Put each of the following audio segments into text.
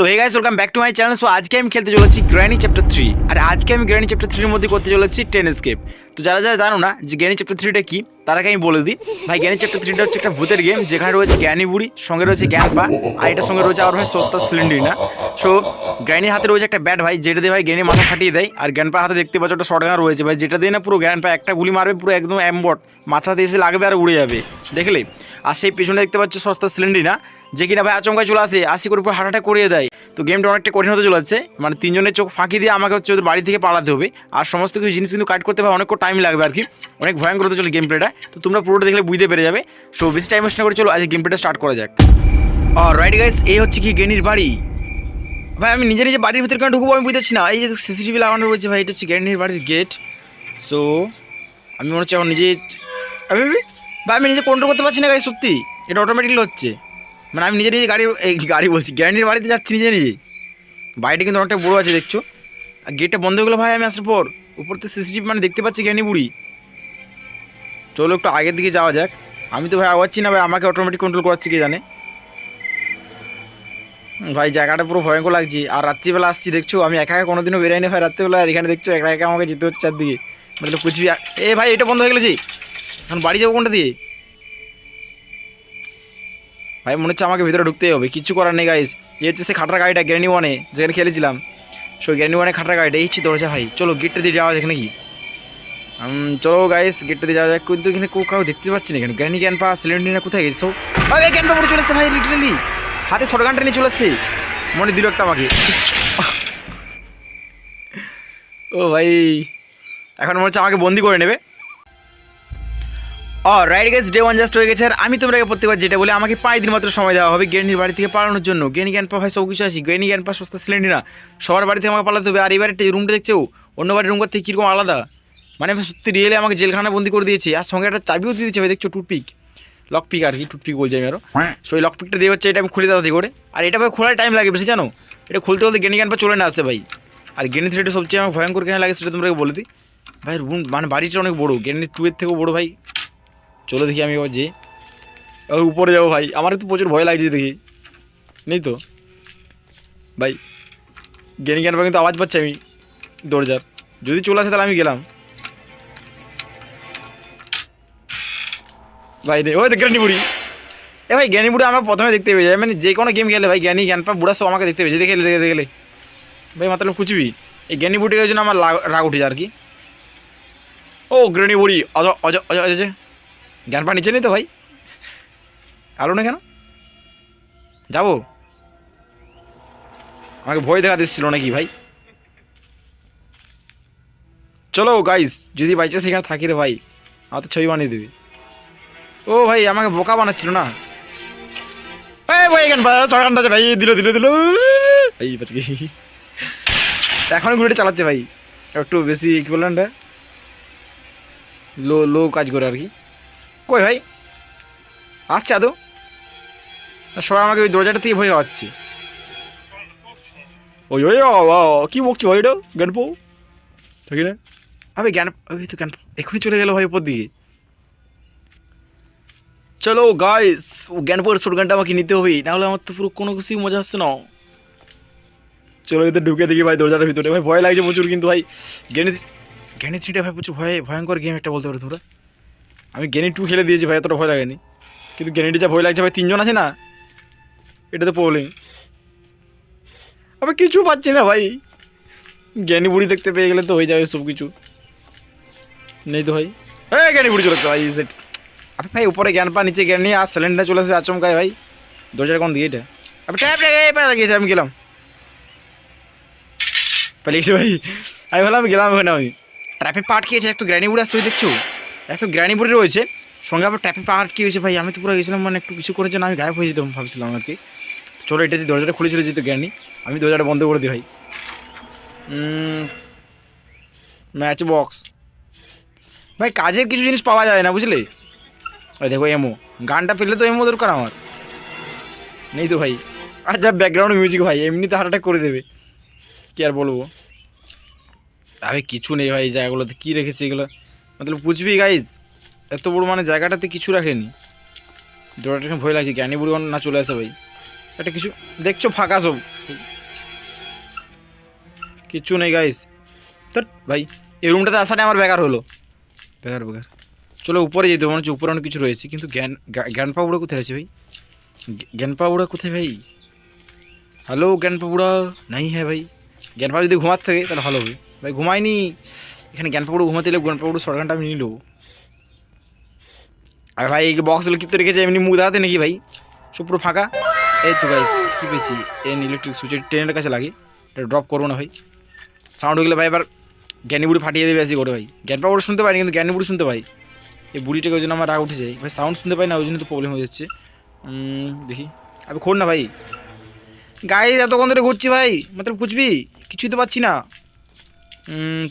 So hey guys welcome back to my channel so আজকে আমি খেলতে চলেছি গ্র্যানি চ্যাপ্টার থ্রি আর আজকে আমি গ্র্যানি চ্যাপ্টার থ্রির মধ্যে করতে চলেছি টেন স্কেপ তো যারা যারা জানো না যে গ্র্যানি চ্যাপ্টার থ্রিটা কি, তারাকে আমি বলে দিই। ভাই গ্র্যানি চ্যাপ্টার থ্রিটা হচ্ছে একটা ভূতের গেম যেখানে রয়েছে জ্ঞানী বুড়ি, সঙ্গে রয়েছে জ্ঞানপা আর এটার সঙ্গে রয়েছে আর ভাই সস্তা সিলিন্ডার না। সো গ্র্যানির হাতে রয়েছে একটা ব্যাট ভাই, যেটা দিয়ে ভাই জ্ঞানী মাথা ফাটিয়ে দেয়। আর জ্ঞানপার হাতে দেখতে পাচ্ছ একটা শর্টগান রয়েছে ভাই, যেটা দিয়ে না পুরো জ্ঞানপা একটা গুলি মারবে, পুরো একদম অ্যাম্বট মাথাতে এসে লাগবে আর উড়ে যাবে। দেখলে? আর সেই পেছনে দেখতে পাচ্ছ সস্তা সিলিন্ডার না। যে কিনা ভাই আচমকায় চলে আসে, আসি করে পুরো হার্ট অ্যাটাক করিয়ে দেয়। তো গেমটা অনেকটা কঠিন হতে চলেছে মানে তিনজনের চোখ ফাঁকি দিয়ে আমাকে হচ্ছে ওদের বাড়ি থেকে পালাতে হবে। আর সমস্ত কিছু জিনিস কিন্তু কাট করতে ভাই অনেক টাইম লাগবে আর কি। অনেক ভয়ঙ্কর হতে চলে গেম প্লেটা তো তোমরা পুরোটা দেখলে বুঝতে পেরে যাবে। সো বেশি টাইম ওয়েস্ট না করে চলো, আজকে গেম প্লেটা স্টার্ট করা যাক। আর রাইট গাইস এই হচ্ছে কি গেনির বাড়ি? ভাই, আমি নিজে নিজে বাড়ির ভিতরে কেন ঢুকবো আমি বুঝতেছি না। এই যে সিসিটিভি লাগানো রয়েছে ভাই, এটা হচ্ছে গেনির বাড়ির গেট সো আমি মনে হচ্ছে এখন নিজে আমি ভাই, আমি নিজে কন্ট্রোল করতে পারছি না গাই সত্যি। এটা অটোমেটিকলি হচ্ছে। মানে আমি নিজে নিজে গাড়ি, এই গাড়ি বলছি, গ্যারান্টির বাড়িতে যাচ্ছি নিজে নিজে। বাড়িটা কিন্তু অনেকটা বড়ো আছে, দেখছ? আর গেটটা বন্ধ হয়ে গেলো ভাই আমি আসার পর। উপর তো সিসিটিভি মানে দেখতে পাচ্ছি জ্ঞানী বুড়ি। চলো একটু আগের দিকে যাওয়া যাক। আমি তো ভাই আওয়াচ্ছি না ভাই, আমাকে অটোমেটিক কন্ট্রোল করাচ্ছি কে জানে? ভাই জায়গাটা পুরো ভয়ঙ্কর লাগছে। আর রাত্রিবেলা আসছি, দেখছ? আমি একা একা কোনোদিনও বেরাইনি ভাই রাত্রিবেলা। আর এখানে দেখছ, একা একা আমাকে যেতে হচ্ছে চারদিকে। মানে কুচবি এ ভাই, এটা বন্ধ হয়ে গেলো যে। এখন বাড়ি যাব কোনটা দিয়ে? ভাই, মনে হচ্ছে আমাকে ভিতরে ঢুকতেই হবে। কিচ্ছু করার নেই গাইস এই হচ্ছে সে খাটার গাড়িটা গ্যানি ওয়ানে যেখানে খেলেছিলাম। সো গ্যানি ওয়ানে খাটার গাড়িটা, এই হচ্ছে দরজা, ভাই। চলো গেটটা দিয়ে যাওয়া যাক নাকি? চলো গাইস গেটটা দিয়ে যাওয়া যাক। কিন্তু এখানে কেউ দেখতে পাচ্ছি না এখানে। জ্ঞানী জ্ঞান পা সিলিন্ডার কোথায় গেছে? ভাই জ্ঞান পা পড়ে চলে এসছে, ভাই লিটারালি হাতে শর্টগানটা নিয়ে চলে এসছে। মনে দিল একটা আমাকে। ও, ভাই। এখন মনে হচ্ছে আমাকে বন্দি করে নেবে। Right guess day one just হয়ে গেছে আর আমি তোমাকে প্রত্যেকবার যেটা বলি, আমাকে পাঁচ দিন মাত্র সময় দেওয়া হবে গেনির বাড়ি থেকে পালানোর জন্য। গেনি জ্ঞান পা ভাই সব কিছু আছি। গেনি জ্ঞান পা সস্তা সিলিন্ডার না। সবার বাড়িতে আমাকে পালাতে হবে। আর এবারে রুমটা দেখছ? অন্য বাড়ির রুমটার থেকে কীরকম আলাদা? মানে সত্যি রিয়েলে আমাকে জেলখানা বন্দি করে দিয়েছে। আর সঙ্গে একটা চাবিও দিয়ে দিয়েছে ভাই, দেখছ? টুথপিক। লকপিক আর কি, টুথপিক বলছি আমি আরও সো এই লকপিকটা দিয়ে হচ্ছে, এটা আমি খুলে দাদা করে আর এটা ভাই খোলার টাইম লাগে, বেশি জানো? এটা খুলতে বলতে গেনি জ্ঞান পা চলে না আসে ভাই। আর গেনি থ্রিটা সবচেয়ে আমার ভয়ঙ্কর কেন লাগে, সেটা তোমরা বলে দিই। ভাই রুম মানে বাড়িটা অনেক বড়ো। গেনি টু এর থেকেও বড়ো ভাই। চলো দেখি আমি এবার যে এবার উপরে যাব ভাই আমার একটু প্রচুর ভয় লাগছে দেখি। নেই তো? ভাই, জ্ঞানী জ্ঞান কিন্তু আওয়াজ পাচ্ছি আমি দরজার। যদি চলে আসে তাহলে আমি গেলাম। ভাই রে ওই তো জ্ঞানী বুড়ি। এ ভাই, জ্ঞানী বুড়ি আমার প্রথমে দেখতে পেয়ে যায় মানে যে কোনো গেম খেলে ভাই, জ্ঞানী জ্ঞান পা বুড়া সব আমাকে দেখতে পেয়েছে দেখে দেখে গেলে ভাই মাতালে কুচবি এই জ্ঞানী বুড়ির জন্য আমার রাগ- রাগ উঠে যায় আর কি। ও, জ্ঞানী বুড়ি অজ অজ অজ অজ জ্ঞান পা নিচে নেই তো ভাই। আলো না কেন? যাব। আমাকে ভয় দেখা দিচ্ছিল নাকি ভাই? চলো গাইস যদি বাই চান্স এখানে থাকি রে ভাই আমার তো ছবি বানিয়ে দেবে। ও ভাই, আমাকে বোকা বানাচ্ছিল না? ভাই ভাই ভাই, দিল দিল দিল। বাঁচি এখন গুলিটা চালাচ্ছে ভাই। একটু বেশি কি বললেন লো লো কাজ করে আর কি। কই ভাই? আচ্ছা আদৌ? সবাই আমাকে ওই দরজাটা থেকে ভয় হচ্ছে ওই ওই কি বকছি ভাই এটা? জ্ঞান পাও থাকি না? আমি জ্ঞান তো জ্ঞান এখনই চলে গেল ভাই উপর দিকে। চলো গাইস জ্ঞানপুর শোটগানটা আমাকে নিতে হবে, নাহলে আমার তো পুরো কোনো কিছুই মজা হচ্ছে না। চলো এদের ঢুকে দেখি ভাই দরজাটার ভিতরে। ভাই ভয় লাগছে প্রচুর কিন্তু ভাই। জ্ঞানী জ্ঞানী থ্রিটা ভাই প্রচুর ভয়, ভয়ঙ্কর গেম একটা বলতে পারো তোমরা। আমি জ্ঞানী টু খেলে দিয়েছি ভাই, এতটা ভয় লাগেনি। কিন্তু জ্ঞানীটা যা ভয় লাগছে ভাই, তিনজন আছে না? এটা তো প্রবলেম আমি কিছু পাচ্ছি না ভাই। জ্ঞানী বুড়ি দেখতে পেয়ে গেলে তো হয়ে যাবে সব কিছু নেই তো ভাই। হ্যাঁ জ্ঞানী বুড়ি চলে ভাই সেট আরে ভাই, উপরে জ্ঞান পা, নিচে জ্ঞান নিয়ে আর সিলিন্ডার চলে আসে আচমকায় ভাই। দরজার কোন দিয়ে এটা? আরে ট্যাপ লেগে গিয়েছে আমি গেলাম। পালিয়েছে ভাই। আমি বললাম, গেলাম ওখানে আমি। ট্রাফিক পার্ট খেয়েছে একটু গ্র্যানি বুড়ি আসছে দেখছ? গ্র্যানি বুড়ি রয়েছে। সঙ্গে আবার ট্রাফিক পার্ট কি হয়েছে ভাই? আমি তো পুরো গেছিলাম মানে একটু কিছু করেছে না, আমি গায়েব হয়ে যেতাম ভাবছিলাম আর কি। চলো, এটা দিয়ে দরজাটা খুলেছিল যেহেতু জ্ঞানী আমি দরজাটা বন্ধ করে দিই ভাই। ম্যাচ বক্স ভাই, কাজের কিছু জিনিস পাওয়া যায় না, বুঝলে? ওই দেখো এমো গানটা পেলে তো এমো দরকার আমার। নেই তো ভাই। আর যা ব্যাকগ্রাউন্ড মিউজিক ভাই, এমনিতে হার্ট করে দেবে। কি আর বলব? আরে, কিছু নেই ভাই, এই জায়গাগুলোতে কী রেখেছে এগুলো? মতলব বুঝবি গাইজ এত বড় মানে জায়গাটাতে কিছু রাখেনি। দৌড়াটা ভয় লাগছে, জ্ঞানী বুড়ি না চলে আসে ভাই। একটা কিছু দেখছ, ফাঁকা সব। কিচ্ছু নেই গাইস তোর ভাই, এই রুমটাতে আসাটাই আমার বেকার হলো। বেকার বেকার। চলো, উপরে যেতে মনে হচ্ছে উপরে অনেক কিছু রয়েছে, কিন্তু জ্ঞান, জ্ঞা- জ্ঞান পাবুড়া কোথায় আছে ভাই? জ্ঞ- জ্ঞান পাবুড়া কোথায় ভাই? হ্যালো জ্ঞান পাবুড়া নাই হ্যাঁ ভাই। জ্ঞান পাবুড়া যদি ঘুমাতে থাকে, তাহলে ভালো হবে। ভাই, ঘুমায়নি। এখানে জ্ঞান পাবুড়া ঘুমাতে এলে জ্ঞান পাবুড়া শর্ট আমি নেব। আর ভাই, এই বক্সগুলো কিন্তু রেখেছে? এমনি মুখ দেখাতে নাকি ভাই? সব পুরো ফাঁকা? এই তো ভাই, কী পেয়েছি? এন ইলেকট্রিক সুইচের ট্রেনের কাছে লাগে। এটা ড্রপ করব না ভাই। সাউন্ড হয়ে গেলে ভাই এবার বুড়ি ফাটিয়ে দেবে আসি করে ভাই। জ্ঞান পাবুড়া শুনতে পাইনি কিন্তু বুড়ি শুনতে পাই। এই বুড়িটাকে ওই জন্য আমার রাগ উঠে যায় ভাই সাউন্ড শুনতে পাই না, ওই জন্য তো প্রবলেম হয়ে যাচ্ছে। দেখি। আবে, খোর না ভাই। গায়ে এতক্ষণ ধরে ঘুরছি ভাই। মাত্র বুঝবি কিছুই তো পাচ্ছি না।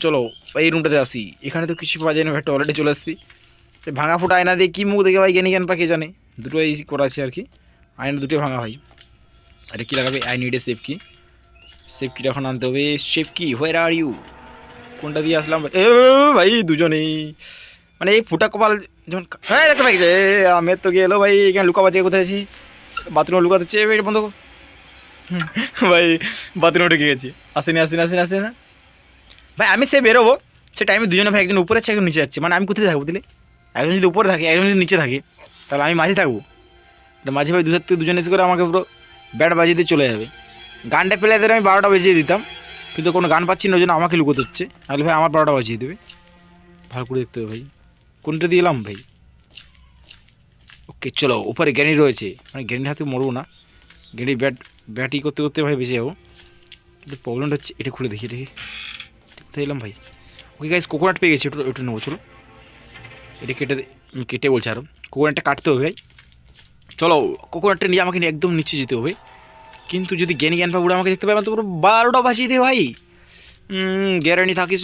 চলো, এই রুমটাতে আসি। এখানে তো কিছু পাওয়া যায় না ভাই টয়লেটে চলে আসছি। ভাঙা ফুটা আয়না দিয়ে কী মুখ দেখে ভাই জ্ঞানী জ্ঞান পাকে জানে? দুটো এই করা আছে আর কি। আয়না দুটোই ভাঙা ভাই। আরে কী লাগাবে? আই নিড সেফ কি সেফ কিটা এখন আনতে হবে। সেফ কি হোয়ার আর ইউ কোনটা দিয়ে আসলাম? এ, ভাই, দুজনেই। মানে এই ফুটা কপাল যখন হ্যাঁ দেখতে পাই যে আমি তো গেলো ভাই, এখানে লুকা বাচ্চা কোথায় আছি? বাথরুমে লুকাতে এটা বন্ধ। ভাই, বাথরুমে ঢুকে গেছি। আসেনি আসেনি আসেনি আসেনি না? ভাই, আমি সে বেরোবো। সে টাইমে দুজনে ভাই একজন উপরে আছে একজন নিচে যাচ্ছে। মানে আমি কোথায় থাকব বুঝলি? একজন যদি উপরে থাকে, একজন যদি নিচে থাকে, তাহলে আমি মাঝে থাকব। মাঝে ভাই দুধার থেকে দুজন এসে করে আমাকে পুরো ব্যাট বাজিয়ে দিয়ে চলে যাবে। গানটা পেলে আমি বারোটা বাজিয়ে দিতাম। কিন্তু কোনো গান পাচ্ছি না, ওই জন্য আমাকে লুকোতে হচ্ছে। তাহলে ভাই আমার বারোটা বাজিয়ে দেবে। ভালো করে দেখতে হবে ভাই। কোনটা দিয়ে এলাম ভাই? ওকে চলো, উপরে গ্যানি রয়েছে। মানে জ্ঞানীর হাতে মরবো না। জ্ঞানী ব্যাট ব্যাটই করতে করতে ভাই বেঁচে যাব। কিন্তু প্রবলেমটা হচ্ছে, এটা খুলে দেখি দেখি। এটা এলাম ভাই। ওকে গাইজ কোকোনাট পেয়ে গেছি ওটা ওটা নেব চলো। এটা কেটে কেটে বলছে আরও কোকোনাটটা কাটতে হবে ভাই। চলো কোকোনাটটা নিয়ে আমাকে নিয়ে একদম নিচে যেতে হবে। কিন্তু যদি জ্ঞানী জ্ঞান পাবুড়া আমাকে দেখতে পাই আমার তো পুরো বারোটা বাজিয়ে দে ভাই। গ্যারান্টি থাকিস।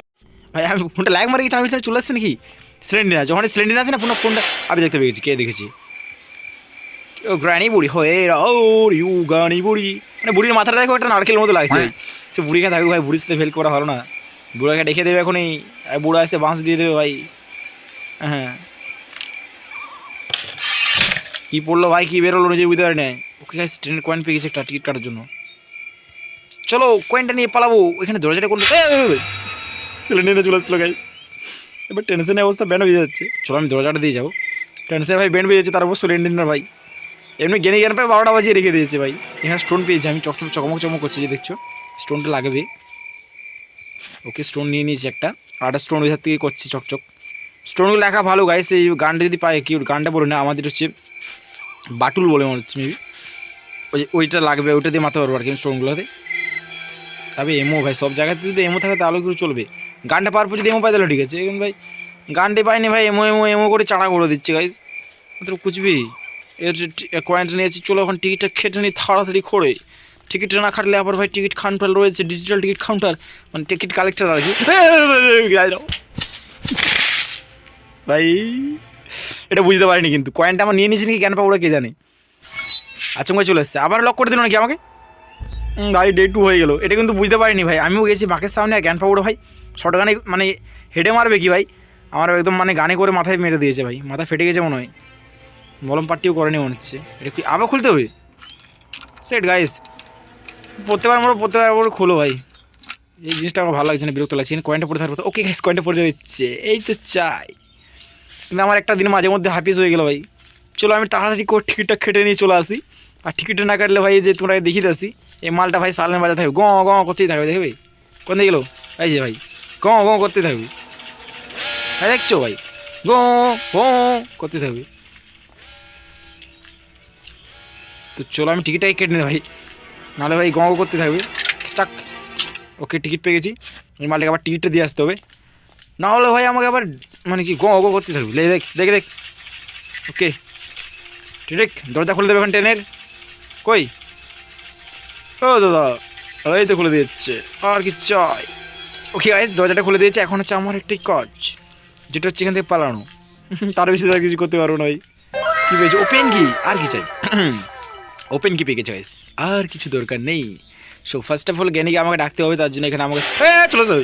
ভাই আমি ফোনটা লাইক মারি আমি তাহলে চলে আসছে নাকি? সিলিন্ডার যখন সিলিন্ডার আছে না? ফোনটা ফোনটা আমি দেখতে পেয়েছি কে দেখেছি? ও গ্রানি বুড়ি হয়ে ও ইউ গানি বুড়ি। মানে বুড়ির মাথাটা দেখো একটা নারকেল মতো লাগছে। ভাই সে বুড়িকে থাকবে ভাই বুড়ির সাথে ফেল করা ভালো না। বুড়াকে ডেকে দেবে এখনই বুড়া আসতে বাঁশ দিয়ে দেবে ভাই। হ্যাঁ। কি পড়ল ভাই, কি বেরোলো নিজে বুঝতে পারি না ওকে গাইস ট্রেনের কয়েন পেয়ে গেছে একটা টিকিট কাটার জন্য। চলো কয়েনটা নিয়ে পালাবো। ওইখানে দরজাটা কোন সিলিন্ডারে চলে আসলো গাইস এবার টেনশনের অবস্থা ব্যান্ড হয়ে যাচ্ছে। চলো, আমি দরজাটা দিয়ে যাব। টেনশনে ভাই ব্যান্ড হয়ে যাচ্ছে তারপর সিলিন্ডার ভাই। এমনি গেনে জ্ঞান প্রায় বারোটা বাজিয়ে রেখে দিয়েছে ভাই। এখানে স্টোন পেয়েছে, আমি চকচক চকমক চকমক করছে যে দেখছ। স্টোনটা লাগবে। ওকে স্টোন নিয়ে নিয়েছি একটা। একটা স্টোন ওই হাত থেকে করছি চকচক। স্টোনগুলো লেখা ভালো গাইস এই গানটা যদি পায়, কি গানটা বলে না, আমাদের হচ্ছে বাটুল বলে মনে হচ্ছে মেবি ওই ওইটা লাগবে, ওইটা দিয়ে মারতে পারব আর কি স্টোনগুলোতে তবে এমও ভাই, সব জায়গাতে যদি এমও থাকে, তাহলে কিছু চলবে। গানটা পাওয়ার পর যদি এমও পাই তাহলে ঠিক আছে। এখন ভাই, গানটা পাইনি ভাই এমও এমও এমও করে চাড়া করে দিচ্ছে গাইজ মাত্র কুচবি এর কয়েনটা নিয়েছি চলো এখন টিকিটটা খেটে নিই, তাড়াতাড়ি করে। টিকিটটা না খাটলে আবার ভাই টিকিট কাউন্টার রয়েছে ডিজিটাল টিকিট কাউন্টার মানে টিকিট কালেক্টর আর কি। ভাই, এটা বুঝতে পারিনি কিন্তু। কয়েনটা আমার নিয়ে নিয়েছি নাকি জ্ঞান পাবো কে জানে। আচমকা চলে এসছে। আবার লক করে দিল নাকি আমাকে? ভাই ডে টু হয়ে গেলো। এটা কিন্তু বুঝতে পারিনি ভাই। আমিও গেছি বাঁকের সামনে আর জ্ঞান পাবো ভাই। শর্ট গানে মানে হেডে মারবে কি ভাই? আমার একদম মানে গানে করে মাথায় মেরে দিয়েছে ভাই। মাথা ফেটে গেছে মনে হয়। মলম পাট্টিও করেনি মনে হচ্ছে। এটা কি আবার খুলতে হবে? সেট গাইস প্রত্যেকবার আমরা প্রত্যেকবার খোলো ভাই। এই জিনিসটা আমার ভালো লাগছে না, বিরক্ত লাগছে। কয়েনটা পড়ে থাকব ওকে গাইস কয়েনটা পড়ে যাচ্ছে। এই তো চাই। কিন্তু আমার একটা দিন মাঝে মধ্যে হাফিস হয়ে গেলো ভাই। চলো আমি তাড়াতাড়ি করে টিকিটটা কেটে নিয়ে চলে আসি। আর টিকিটটা না কাটলে ভাই যে তোমরা দেখিয়ে আসি এই মালটা ভাই সালের বাজার থাকবে গ গ করতেই থাকবে, দেখবে? কোন দিকে গেলো? এই যে ভাই গ গ করতেই থাকবে। হ্যাঁ দেখছ ভাই? গ গ করতে থাকবে। তো চলো আমি টিকিটটাই কেটে নিই ভাই। নাহলে ভাই গ গ করতে থাকবে। চাক। ওকে টিকিট পেয়ে গেছি। এই মালটাকে আবার টিকিটটা দিয়ে আসতে হবে। না হলে ভাই আমাকে আবার মানে কি গ গ করতে থাকবে। দেখ, দেখে, দেখ। ওকে। ঠিক দরজা খুলে দেবে এখন ট্রেনের। কই? ও, দাদা। এই তো খুলে দিচ্ছে আর কি চাই। ওকে গাইজ দরজাটা খুলে দিয়েছে। এখন হচ্ছে আমার একটি কাজ। যেটা হচ্ছে এখান থেকে পালানো। তার বেশি তার কিছু করতে পারব না ভাই। কি পেয়েছে? ওপেন কি? আর কি চাই? ওপেন কি পেয়ে গেছে guys? আর কিছু দরকার নেই। সো ফার্স্ট অফ অল জ্ঞানীকে আমাকে ডাকতে হবে, তার জন্য এখানে আমাকে চলে যাও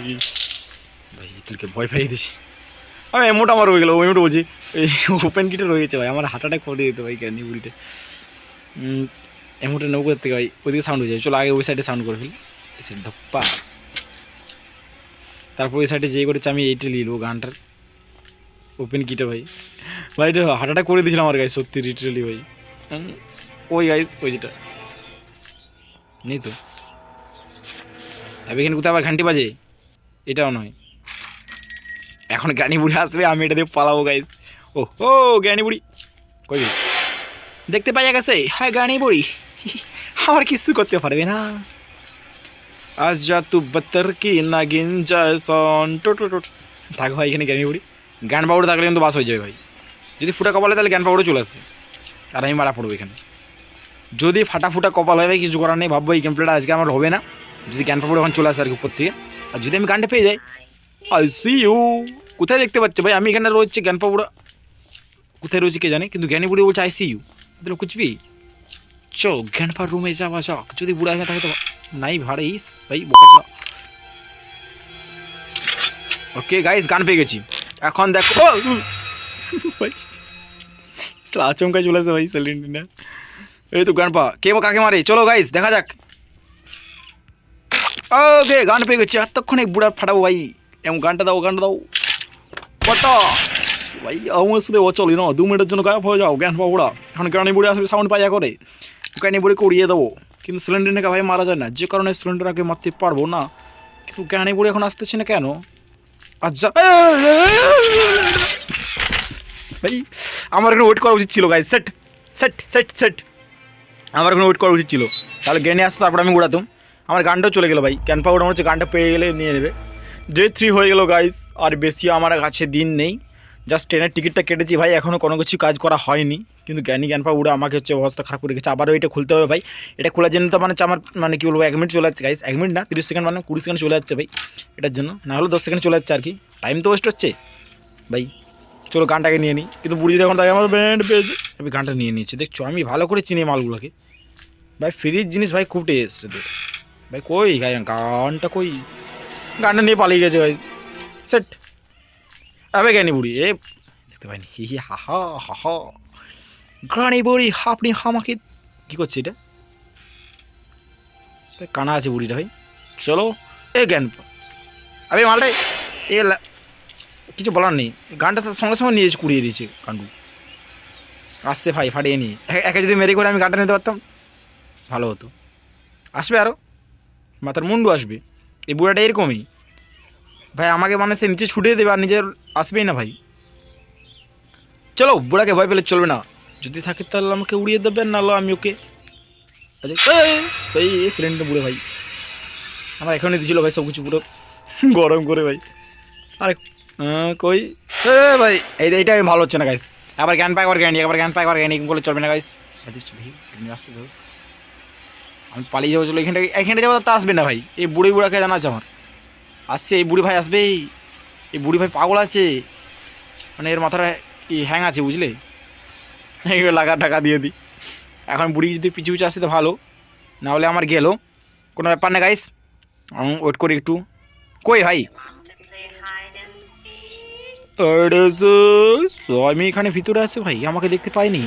ভাই তোকে ভয় পাইয়ে দিছি। আমি এমোটা আমার হয়ে গেলো ওই বলছি। এই ওপেন কিটে রয়েছে ভাই, আমার অ্যাটাক করে দিতে ভাই জ্ঞানী বুড়িতে এমোটা নেব করতে ভাই ওইদিকে সাউন্ড হয়ে যায় চলো আগে ওই সাইডে সাউন্ড করে ফেলি। এসে ধপ্পা। তারপর ওই সাইডে যেই করেছে, আমি এইটা নিয়ে নেব গানটার। ওপেন কিটা ভাই। ভাই, এটা হাঁটাটা করে দিয়েছিলাম আমার গাইস সত্যি লিটারালি ভাই। ওই গাইজ ওই যেটা। নেই তো। এখানে কোথায় আবার ঘান্টি বাজে? এটাও নয়। এখন জ্ঞানী বুড়ি আসবে, আমি এটা দিয়ে পালাবো গাইস ও ও, জ্ঞানী বুড়ি। কই দেখতে পাই গেছে। হ্যাঁ জ্ঞানী বুড়ি। আমার কিছু করতে পারবে না। আজ যা তু বত্তর কি না নাগিন জয়সন টোট টোট থাক ভাই, এখানে জ্ঞানী বুড়ি। জ্ঞান পাউডার থাকলে কিন্তু বাস হয়ে যাবে ভাই। যদি ফুটা কপালে তাহলে জ্ঞান পাউডার চলে আসবে। আর আমি মারা পড়ব এখানে। যদি ফাটা ফুটা কপাল হবে কিছু করার নেই, ভাববো এই গেম প্লেটা আজকে আমার হবে না। যদি জ্ঞান পাউডার এখন চলে আসে আর কি উপর থেকে। আর যদি আমি গানটা পেয়ে যাই আই সি ইউ কোথায় দেখতে পাচ্ছি ভাই? আমি এখানে রয়েছে জ্ঞান পাউডার কোথায় রয়েছে কে জানে? কিন্তু জ্ঞানী বুড়ি বলছে আই সি ইউ তাহলে কুচবি চো, জ্ঞান পাউডার রুমে যাওয়া যাক। যদি বুড়া এখানে থাকে তো নাই ভাড়াইস ভাই, বোকা ওকে গাইস গান পেয়ে গেছি। এখন দেখো, ও! ভাই সালা আচমকাই চলে আসে ভাই সেলিন্ডিনা এই তো গান পা কে কাকে মারে চলো গাইস দেখা যাক ওকে গান পেয়ে গেছি এতক্ষণে বুড়া ফাটাবো ভাই এমন গানটা দাও গানটা দাও পটা ভাই আমার সাথে অচলি না দু মিনিটের জন্য গায়েব হয়ে যাও জ্ঞান পাবো বুড়া এখন গানি বুড়ি আসবে সাউন্ড পাইয়া করে গানি বুড়িকে উড়িয়ে দেবো কিন্তু সিলিন্ডার সিলিন্ডারকে ভাই মারা যায় না যে কারণে সিলিন্ডারকে মারতে পারব না কিন্তু জ্ঞানী বুড়ি এখন আসতেছে না কেন আচ্ছা ভাই আমার এখানে ওয়েট করা উচিত ছিল guys set set set set আমার এখানে ওয়েট করা উচিত ছিল। তাহলে জ্ঞানে আসতো, তারপর আমি উড়াতাম আমার গানটাও চলে গেলো ভাই। ক্যান পাউডার হচ্ছে গানটা পেয়ে গেলে নিয়ে নেবে। ডে থ্রি হয়ে গেলো গাইস আর বেশি আমার কাছে দিন নেই। জাস্ট ট্রেনের টিকিটটা কেটেছি ভাই এখনও কোনো কিছু কাজ করা হয়নি। কিন্তু জ্ঞানী জ্ঞান পা উড়ে আমাকে হচ্ছে অবস্থা খারাপ করে গেছে আবারও এটা খুলতে হবে ভাই। এটা খোলার জন্য তো মানে আমার মানে কী বলব, এক মিনিট চলে যাচ্ছে গাইস এক মিনিট না, তিরিশ সেকেন্ড মানে কুড়ি সেকেন্ড চলে যাচ্ছে ভাই। এটার জন্য। না হলে দশ সেকেন্ড চলে যাচ্ছে আর কি। টাইম তো ওয়েস্ট হচ্ছে। ভাই। চলো গানটাকে নিয়ে নিই। কিন্তু বুড়ি যখন তাকে আমার ব্যান্ড পেয়েছে। আমি গানটা নিয়ে নিয়েছি। দেখছ, আমি ভালো করে চিনি মালগুলোকে। ভাই, ফ্রির জিনিস ভাই খুব টেস্ট। ভাই, কই গাই, গানটা কই? গানটা নিয়ে পালিয়ে গেছে ভাই সেট। আবে জ্ঞানী বুড়ি? এ, দেখতে পাইনি। হি হি, হা হা হা হা। গ্রানি বুড়ি আপনি হামাকে কী করছে এটা? কানা আছে বুড়িটা ভাই। চলো, এ, জ্ঞান। আবে মালটাই। এ কিছু বলার নেই। গানটা সঙ্গে সঙ্গে নিয়ে কুড়িয়ে দিয়েছে কান্ডু আসছে ভাই ফাটিয়ে নিয়ে। একে যদি মেরে করে আমি গানটা নিতে পারতাম ভালো হতো। আসবে আরও মাথার মুন্ডু আসবে। এই বুড়াটা এরকমই। ভাই আমাকে মানে সে নিচে ছুটিয়ে দেবে আর নিজের আসবেই না ভাই। চলো বুড়াকে ভয় পেলে চলবে না। যদি থাকে তাহলে আমাকে উড়িয়ে দেবেন নাহলে আমি ওকে আরে, এই, সিলিন্ডার বুড়ে ভাই। আমার এখনই দিছিল ভাই সব কিছু পুরো। গরম করে ভাই। আরে কই? এ ভাই এই এইটা আমি ভালো হচ্ছে না গাইস আবার জ্ঞান পাই আবার জ্ঞানী আবার জ্ঞান পাই আবার জ্ঞানী বলে চলবে না গাইস দেখছি দেখি আসছে তো আমি পালিয়ে যাব চলো এখানটা এখানটা যাব তা আসবে না ভাই। এই বুড়ি বুড়াকে জানা আছে আমার? আসছে এই বুড়ি ভাই আসবে এই বুড়ি ভাই পাগল আছে। মানে এর মাথাটা কি হ্যাং আছে বুঝলে? লাগা টাকা দিয়ে দিই। এখন বুড়ি যদি পিছু পিছু আসে তো ভালো। না হলে আমার গেলো। কোনো ব্যাপার না গাইস ওয়েট করি একটু। কই ভাই? আমি এখানে ভিতরে আছি ভাই, আমাকে দেখতে পাইনি।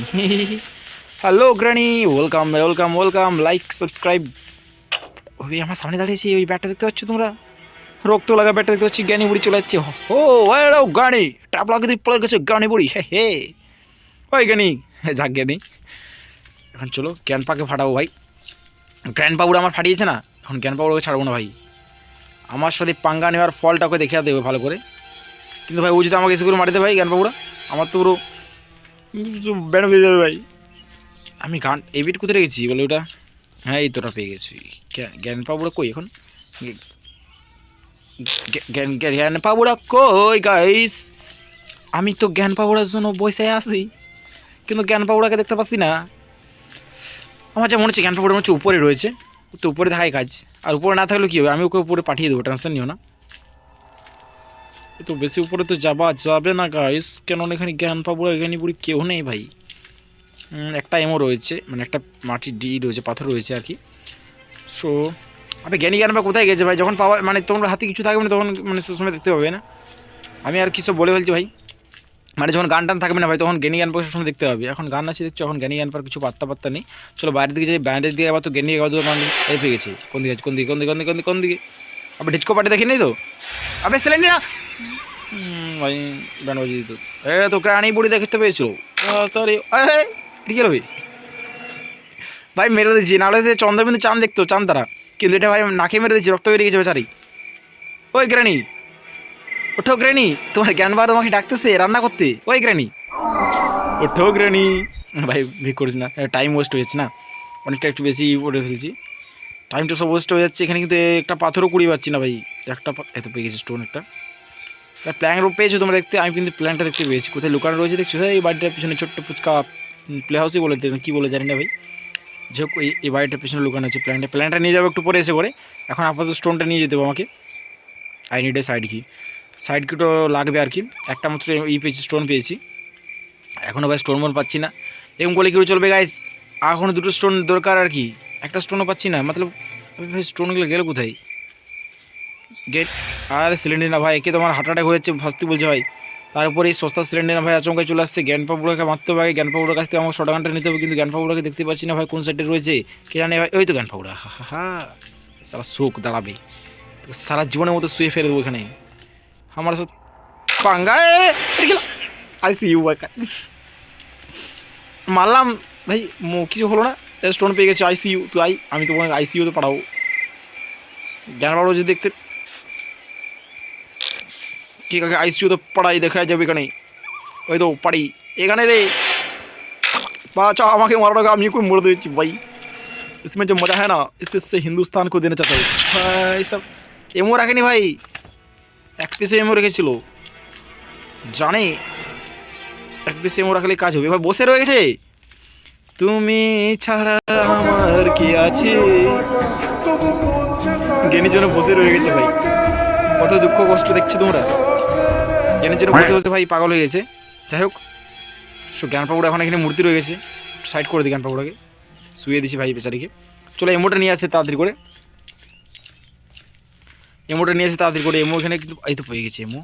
Hello granny welcome welcome welcome like subscribe ওই আমার সামনে দাঁড়িয়েছি ওই ব্যাটটা দেখতে পাচ্ছ তোমরা? রক্ত লাগা ব্যাটটা দেখতে পাচ্ছি, জ্ঞানী বুড়ি চলে যাচ্ছে। ও এরাও গানি টাপ লাগে দিয়ে পড়ে গেছে গানি বুড়ি, হে হে। ওই জ্ঞানী, যাক জ্ঞানী। এখন চলো, জ্ঞান ফাটাবো ভাই। জ্ঞান পাউডার আমার ফাটিয়েছে না, এখন জ্ঞান পাউডারকে ছাড়বো না ভাই। আমার সাথে পাঙ্গা নেওয়ার ফলটাকে দেখে দেবে ভালো করে। কিন্তু ভাই, ও যদি আমাকে এসে করে মারিতে ভাই, জ্ঞান বাবুরা, আমার তো পুরো ব্যান হয়ে যাবে ভাই। আমি গান, এই বিট কোথায় রেখেছি? বলে ওটা হ্যাঁ এই তোটা পেয়ে গেছি। জ্ঞান- পাবুড়া কই এখন? জ্ঞ- জ্ঞ- জ্ঞান পাবুড়া কই গাইস আমি তো জ্ঞান পাবুড়ার জন্য বসে আসি কিন্তু জ্ঞান পাবুড়াকে দেখতে পাচ্ছি না। আমার যা মনে হচ্ছে, জ্ঞান পাবুড়া মনে হচ্ছে উপরে রয়েছে। তো উপরে দেখায় কাজ। আর উপরে না থাকলে কী হবে? আমি ওকে উপরে পাঠিয়ে দেবো টেনশন নিও না। তো বেশি উপরে তো যাবা যাবে না গাইস কেন এখানে জ্ঞান পাবো, এখানে পুরো কেউ নেই ভাই। একটা এমও রয়েছে মানে একটা মাটির ডি রয়েছে, পাথর রয়েছে আর কি। সো আবে জ্ঞানী জ্ঞান বা কোথায় গেছে ভাই? যখন পাওয়া মানে তোমার হাতে কিছু থাকবে না, তখন মানে সময় দেখতে পাবে না। আমি আর কিছু বলে ফেলছি ভাই? মানে যখন গান টান থাকবে না ভাই, তখন জ্ঞানী জ্ঞান পাওয়ার সময় দেখতে হবে এখন গান আছে, দেখছ? এখন জ্ঞানী জ্ঞান পাওয়ার কিছু পাত্তা পাত্তা নেই। চলো বাইরের দিকে যাই, বাইরের দিকে আবার তো জ্ঞানী আবার তো মানে পেয়ে গেছে। কোন দিকে কোন দিকে কোন দিকে কোন দিকে কোন দিকে কোন দিকে? আবার ডিসকো পার্টি দেখি নাই তো? আবে সিলিন্ডার না ভাই ব্যান্ড বাজিয়ে দিত এ তোকে আনি বুড়ি দেখতে পেয়েছিল সরি ঠিক হবে ভাই মেরে দিচ্ছি নাহলে যে চন্দ্রবিন্দু চাঁদ দেখতো চাঁদ তারা কিন্তু এটা ভাই নাকে মেরে দিচ্ছি রক্ত বেরিয়ে গেছে বেচারি ওই গ্রানি ওঠো গ্রানি তোমার জ্ঞানবার তোমাকে ডাকতেছে রান্না করতে ওই গ্রানি ওঠো গ্রানি ভাই ভিক করিস না টাইম ওয়েস্ট হয়ে যাচ্ছে না অনেকটা একটু বেশি ওঠে ফেলছি টাইমটা সব ওয়েস্ট হয়ে যাচ্ছে এখানে কিন্তু একটা পাথরও কুড়িয়ে পাচ্ছি না, ভাই। একটা এত পেয়ে গেছে স্টোন একটা। প্ল্যান পেয়েছ তোমরা দেখতে? আমি কিন্তু প্ল্যানটা দেখতে পেয়েছি। কোথায় লুকানো রয়েছে দেখছ? এই বাড়িটার পিছনে ছোট্ট ফুচকা প্লে হাউসই বলে দিলেন কী বলে জানি না ভাই। যে হোক, এই বাড়িটার পিছনে লুকানো আছে প্ল্যানটা প্ল্যানটা নিয়ে যাব একটু পরে এসে করে এখন আপাতত স্টোনটা নিয়ে যেতে হবে আমাকে। আই নিড এ সাইড কি সাইড কিটো লাগবে আর কি। একটা মাত্র ই পেয়েছি স্টোন পেয়েছি। এখনও ভাই স্টোন মোন পাচ্ছি না। এরকম করলে কী চলবে গাইস এখনও দুটো স্টোন দরকার আর কি। একটা স্টোনও পাচ্ছি না। মতলব স্টোনগুলো গেল কোথায়? গেট। আর সিলিন্ডার না ভাই, একে তোমার হার্ট অ্যাটাক হয়েছে ফার্স্ট বলছে ভাই। তারপরে সস্তা সিলিন্ডার না ভাই আচমকায় চলে আসছে। জ্ঞানপা বুড়োকে মারতে হবে জ্ঞানপা বুড়োর কাছ থেকে আমাকে শর্ট গানটা নিতে হবে, কিন্তু জ্ঞানপা বুড়োকে দেখতে পাচ্ছি না ভাই, কোন সাইডে রয়েছে। কে জানে ভাই, ওই তো জ্ঞানপা বুড়া হা হা। সারা শোক দাঁড়াবে। সারা জীবনের মতো শুয়ে ফেলে দেবো এখানে। আমার সাথে পাঙ্গা আই সি ইউ ভাই মারলাম। ভাই কিছু হলো না। স্টোন পেয়ে গেছে। আইসিইউ তুই আই আমি তোমাকে আইসিইউতে পাঠাবো। জ্ঞান বাবু যদি দেখতে কি কাকে আইসিইউতে পড়াই দেখা যাবে এখানে ওই তো পাড়ি এখানে রে বাচ্চা আমাকে মারার আগে আমি कोई मोड़ দিচ্ছি ভাই इसमें जो मज़ा है ना इससे इससे हिंदुस्तान को देना चाहता हूँ भाई सब এমও রাখেনি ভাই এক পিসে এমও রেখেছিল জানে এক পিসে এমও রাখলে কাজ হবে এবার বসে রয়ে গেছে তুমি ছাড়া আমার কি আছে জ্ঞানীর জন্য বসে রয়ে গেছে ভাই কত দুঃখ কষ্ট দেখছো তোমরা জ্ঞানের জন্য বসে বসে ভাই পাগল হয়ে গেছে। যাই হোক, সো জ্ঞান এখন এখানে মূর্তি রয়ে গেছে। সাইড করে দিই জ্ঞান শুয়ে দিছি ভাই বেচারিকে। চলো এমোটা নিয়ে আসে তাড়াতাড়ি করে। এমোটা নিয়ে আসে তাড়াতাড়ি করে। এমো এখানে কিন্তু এই তো পেয়ে গেছে এমো।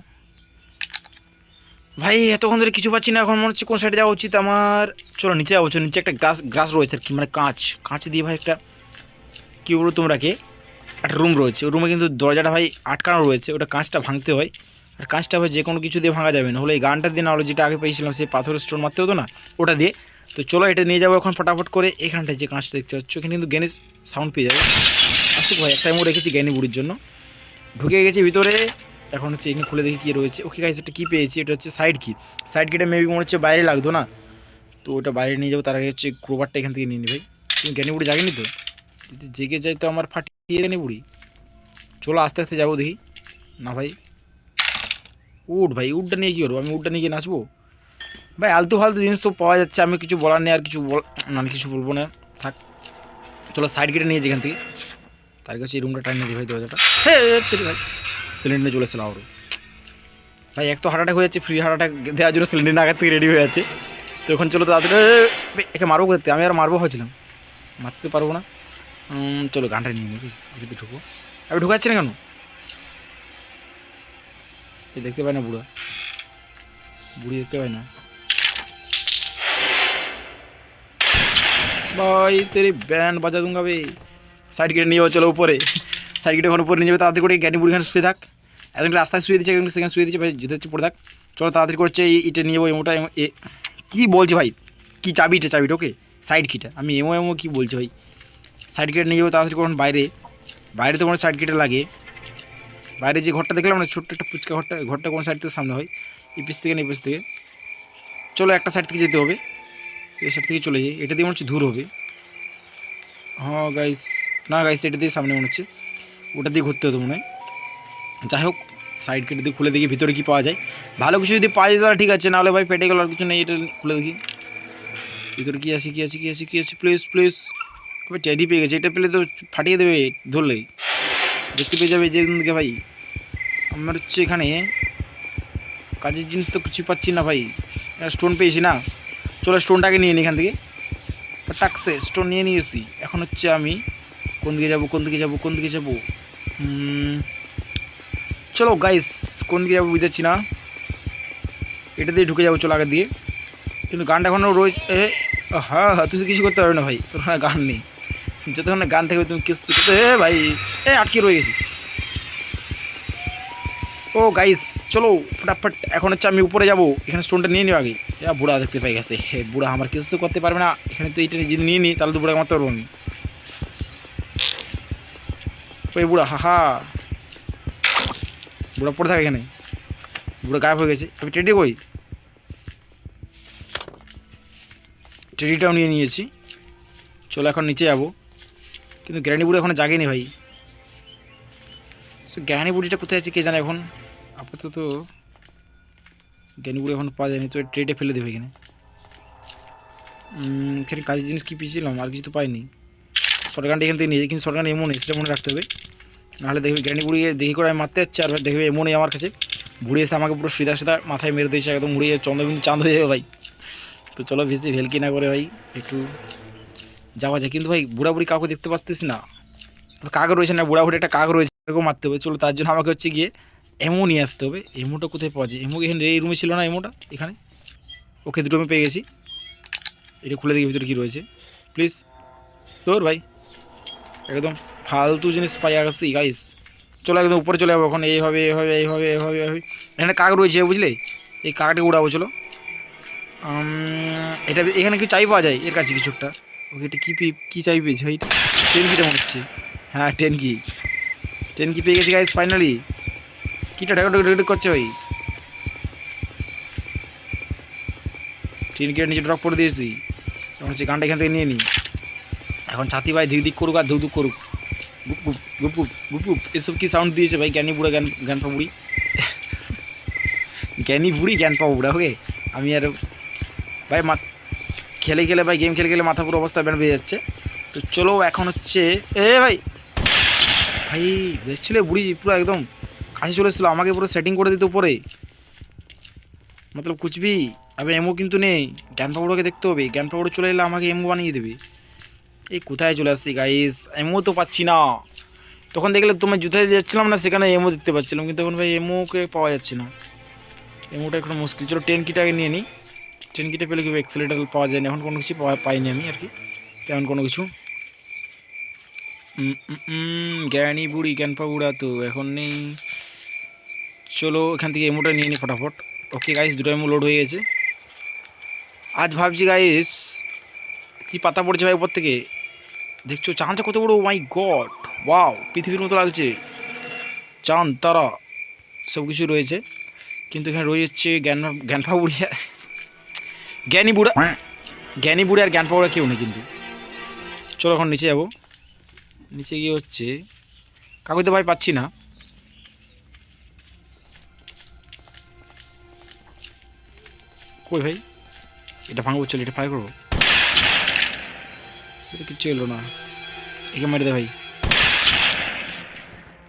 ভাই, এতক্ষণ ধরে কিছু পাচ্ছি না। এখন মনে হচ্ছে কোন সাইডে যাওয়া উচিত আমার। চলো নিচে যাব। চলো নিচে একটা গ্লাস গ্রাস রয়েছে আর কি মানে কাঁচ। কাঁচ দিয়ে ভাই একটা কী বলব তোমরাকে? একটা রুম রয়েছে। রুমে কিন্তু দরজাটা ভাই আটকানো রয়েছে। ওটা কাঁচটা ভাঙতে হয়। আর কাঁচটা ভাই যে কোনো কিছু দিয়ে ভাঙা যাবে না। হলে এই গানটা দিয়ে না হলে যেটা আগে পেয়েছিলাম সেই পাথরের স্টোন মারতে হতো না, ওটা দিয়ে। তো চলো এটা নিয়ে যাব এখন ফটাফট করে। এখানটায় যে কাঁচটা দেখতে পাচ্ছ, এখানে কিন্তু জ্ঞানী সাউন্ড পেয়ে যাবে। আসুক ভাই, একটা এমন রেখেছি জ্ঞানী বুড়ির জন্য। ঢুকে গেছি ভিতরে। এখন হচ্ছে এখানে খুলে দেখি কী রয়েছে। ওকে গাইস একটা কী পেয়েছি? এটা হচ্ছে সাইড কি সাইড কিটা মেবি মনে হচ্ছে বাইরে লাগতো না। তো ওটা বাইরে নিয়ে যাব, তার আগে হচ্ছে ক্রোবারটা এখান থেকে নিয়ে নি ভাই। তুমি জ্ঞানী বুড়ি জাগেনি তো? যদি জেগে যাই তো আমার ফাটিয়ে জ্ঞানী বুড়ি। চলো আস্তে আস্তে যাব দেখি। না ভাই উড ভাই উডটা নিয়ে কী করব? আমি উডটা নিয়ে নাচবো? ভাই, আলতু ফালতু জিনিস তো পাওয়া যাচ্ছে, আমি কিছু বলার নেই, আর কিছু বল মানে কিছু বলব না। থাক, চলো সাইড গেটে নিয়ে যাই এখান থেকে। তার কাছে এই রুমটা টানিয়ে দিই ভাই দরজাটা। হে ভাই। সিলিন্ডারে চলে এসেছিলাম আরও ভাই, এক তো হার্ট অ্যাটাক হয়ে যাচ্ছে ফ্রি হার্ট অ্যাটাক দেওয়ার জন্য সিলিন্ডার আগের থেকে রেডি হয়ে আছে। তো এখন চলো তাড়াতাড়ি একে মারবো করতে আমি আর মারবো হয়েছিলাম মারতে পারব না। চলো গানটা নিয়ে নিবি ঢুকবো আমি ঢুকাচ্ছি না কেন? এ দেখতে পাই না বুড়া। বুড়ি দেখতে পাই না। ভাই, তেরে ব্যান্ড বাজা দুঙ্গা বে। সাইড গেটে নিয়ে চলো উপরে। সাইড গেটে এখন উপরে নিয়ে যাবে, তাড়াতাড়ি করে জ্ঞানী বুড়ি খানে শুয়ে থাক। এখন রাস্তায় শুয়ে দিচ্ছে সেখানে শুয়ে দিচ্ছে ভাই, যেতে হচ্ছে, পড়ে থাক। চলো তাড়াতাড়ি করছে এই ইটে নিয়ে যাব, এমোটা এ, কী বলছে ভাই? কী চাবিটা চাবিটা, ওকে? সাইড কিটা আমি এমো এমো, কী বলছি ভাই? সাইড গেট নিয়ে যাব, তাড়াতাড়ি করুন, বাইরে। বাইরে তো কোনো সাইড গেটে লাগে। বাইরে যে ঘরটা দেখলাম না, ছোট্ট একটা পুচকা ঘরটা ঘরটা কোন সাইড থেকে? সামনে হয়। এই থেকে না এই পিস থেকে? চলো একটা সাইড থেকে যেতে হবে। এই সাইড থেকে চলে যাই। এটা দিয়ে মনে হচ্ছে দূর হবে। হ্যাঁ গাইস না গাইস এটা দিয়ে সামনে মনে হচ্ছে। ওটা দিয়ে ঘুরতে হতো মনে হয়। যাই হোক সাইড কেটে দিয়ে খুলে দেখি ভিতরে কি পাওয়া যায়। ভালো কিছু যদি পাওয়া যায় তাহলে ঠিক আছে। নাহলে ভাই পেটে গেল আর কিছু নেই, এটা খুলে দেখি। ভিতরে কি আছে কি আছে কি আছে কি আছে? প্লিজ প্লিজ ভাই টেডি পেয়ে গেছে। এটা পেলে তো ফাটিয়ে দেবে ধরলেই। দেখতে পেয়ে যাবে যে ভাই। আমার হচ্ছে এখানে কাজের জিনিস তো কিছু পাচ্ছি না ভাই। স্টোন পেয়েছি না। চলো স্টোনটাকে নিয়ে নিই এখান থেকে। টাকসে স্টোন নিয়ে নিয়েছি। এখন হচ্ছে আমি কোন দিকে যাব, কোন দিকে যাব, কোন দিকে যাব? চলো গাইস কোন দিকে যাব বুঝতে পারছি না। এটা দিয়ে ঢুকে যাব, চলো আগে দিয়ে। কিন্তু গানটা এখনও রয়েছে হ্যাঁ হ্যাঁ তুই কিছু করতে পারবে না ভাই। তোর গান নেই। যতক্ষণ গান থাকবে, তুমি কিস করতে ভাই, এ, আটকে রয়ে গেছি। ও গাইস চলো, ফটাফট, এখন হচ্ছে আমি উপরে যাব। এখানে স্টোনটা নিয়ে নিও আগে। এ, বুড়া দেখতে পাই গেছে। বুড়া আমার কিছু তো করতে পারবে না। এখানে তো এইটা যদি নিয়ে নিই তাহলে তো বুড়াকে মারতে পারব আমি। ওই বুড়া, হা হা। বুড়া পড়ে থাকে এখানে। বুড়া গায়েব হয়ে গেছে। আমি টেডি কই? টেডিটাও নিয়ে নিয়েছি। চলো, এখন নিচে যাব। কিন্তু গ্র্যানি বুড়ো এখনও জাগেনি ভাই। জ্ঞানী বুড়িটা কোথায় আছে কে জানে এখন? আপাতত জ্ঞানী বুড়ি এখন পাওয়া যায়নি, তো ট্রেটে ফেলে দেবে এখানে। এখানে কাজের জিনিস কি পিছিলাম আর কিছু তো পাইনি। শর্টগানটা এখান থেকে নিয়ে কিন্তু শর্টগান এমন সেটা মনে রাখতে হবে। নাহলে দেখবে জ্ঞানী বুড়ি দেখি করে আমি মারতে যাচ্ছে, আর দেখবে এমন নেই আমার কাছে। বুড়ি এসে আমাকে পুরো সিধা সিধা মাথায় মেরে দিয়েছে, একদম মুড়িয়ে চন্দ্রবিন্দু চাঁদ হয়ে যাবে ভাই। তো চলো বেশি ভেলকি না করে ভাই, একটু যাওয়া যায়। কিন্তু ভাই বুড়া বুড়ি কাউকে দেখতে পাচ্ছিস না। কাক রয়েছে না বুড়া বুড়ি একটা কাক রয়েছে। এরকম মারতে হবে। চলো তার জন্য আমাকে হচ্ছে গিয়ে এমো নিয়ে আসতে হবে। এমোটা কোথায় পাওয়া যায়? এমো এখানে এই রুমে ছিল না এমোটা? এখানে? ওকে, দুটো আমি পেয়ে গেছি। এটা খুলে দেখি ভিতরে কী রয়েছে। প্লিজ তোর ভাই। একদম ফালতু জিনিস পাই আসছি গাইস চলো একদম উপরে চলে যাব এখন। এইভাবে এইভাবে এইভাবে এইভাবে এইভাবে। এখানে কাক রয়েছে, বুঝলে? এই কাকটাকে উড়াবো, চলো। এটা এখানে কি চাই পাওয়া যায়? এর কাছে কিছু একটা। ওকে, এটা কী কী চাই পেয়েছি? ভাই টেন কিটা মনে হচ্ছে। হ্যাঁ টেন কি টেন কি পেয়ে গেছি গাইস ফাইনালি কিটা ঢাকা ঢুক করছে ভাই? টেন কিটা নিচে ড্রপ করে দিয়েছি। এখন হচ্ছে গানটা এখান থেকে নিয়ে নিই এখন ছাতি ভাই দিক দিক করুক আর ধুক ধুক করুক। গুপ গুপ গুপ গুপ এসব কি সাউন্ড দিয়েছে ভাই? জ্ঞানী বুড়া, জ্ঞান জ্ঞান বুড়ি জ্ঞানী বুড়ি, জ্ঞান বুড়া ওকে? আমি আর ভাই মা, খেলে খেলে ভাই গেম খেলে খেলে মাথা পুরো অবস্থা হয়ে যাচ্ছে। তো চলো, এখন হচ্ছে এ ভাই! ভাই, দেখছিলে বুড়ি পুরো একদম কাছে চলে এসেছিল, আমাকে পুরো সেটিং করে দিত উপরে। মতলব কুচবি, আবে এমও কিন্তু নেই, জ্ঞান পাউডাকে দেখতে হবে, জ্ঞান পাউডার চলে এলে আমাকে এমও বানিয়ে দেবে। এই কোথায় চলে আসছি গাইস এমও তো পাচ্ছি না। তখন দেখলে তোমার জুতায় যাচ্ছিলাম না, সেখানে এমও দেখতে পাচ্ছিলাম, কিন্তু এখন ভাই এমওকে পাওয়া যাচ্ছে না। এমওটা একটু মুশকিল। চলো টেন কিটাকে নিয়ে নিই টেন কিটা পেলে কি এক্সেলেটার পাওয়া যায় না। এখন কোনো কিছু পাইনি আমি আর কি। তেমন কোনো কিছু। জ্ঞানী বুড়ি, জ্ঞান পাবুড়া তো, এখন নেই। চলো এখান থেকে এমোটা নিয়ে নিই ফটাফট। ওকে গাইস দুটো এমো লোড হয়ে গেছে। আজ ভাবছি গাইস কি পাতা পড়ছে ভাই উপর থেকে? দেখছ চাঁদটা কত বড়? মাই গড ওয়াও পৃথিবীর মতো লাগছে। চাঁদ, তারা সব কিছু রয়েছে। কিন্তু এখানে রয়েছে জ্ঞান জ্ঞান পাবুড়িয়া জ্ঞানী বুড়া, জ্ঞানী বুড়ি আর জ্ঞান পাবুড়া কেউ নেই কিন্তু। চলো এখন নিচে যাব। নিচে গিয়ে হচ্ছে কাকুতে ভাই পাচ্ছি না। কই ভাই? এটা ভাঙবো চল এটা ফায়ার করব। এটা কিচ্ছু এলো না। একে মেরে দে ভাই।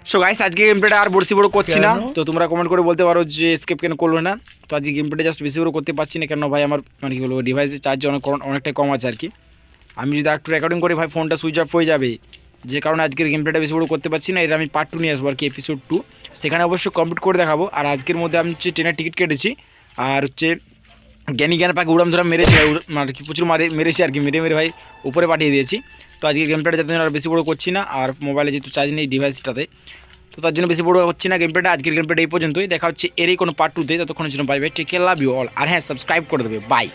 সো গাইস আজকে গেম প্লেটা আর বড়সি বড় করছি না। তো তোমরা কমেন্ট করে বলতে পারো যে স্কেপ কেন করল না। তো আজকে গেম প্লেটা জাস্ট বেশি বড় করতে পারছি না। কেন ভাই আমার মানে কি বলব ডিভাইসের চার্জ অনেক অনেকটাই কম আছে আর কি। আমি যদি একটু রেকর্ডিং করি ভাই ফোনটা সুইচ অফ হয়ে যাবে। যে কারণে আজকের গেম প্লেটা বেশি বড় করতে পারছি না এটা আমি পার্ট টু নিয়ে আসব আর কি এপিসোড টু সেখানে অবশ্যই কমপ্লিট করে দেখাবো। আর আজকের মধ্যে আমি হচ্ছে ট্রেনের টিকিট কেটেছি। আর হচ্ছে জ্ঞানী জ্ঞান পাকে উড়াম ধরা মেরেছি উড়- মানে কি প্রচুর মারে মেরেছি আর কি, মেরে মেরে ভাই উপরে পাঠিয়ে দিয়েছি। তো আজকে গেম প্লেটা যাতে আর বেশি বড় করছি না, আর মোবাইলে যেহেতু চার্জ নেই ডিভাইসটাতে তো তার জন্য বেশি বড় হচ্ছে না গেম প্লেটা আজকের গেম প্লেটা এই পর্যন্তই। দেখা হচ্ছে এরই কোনো পার্ট টুতে ততক্ষণের জন্য bye bye take love you all আর হ্যাঁ সাবস্ক্রাইব করে দেবে। বাই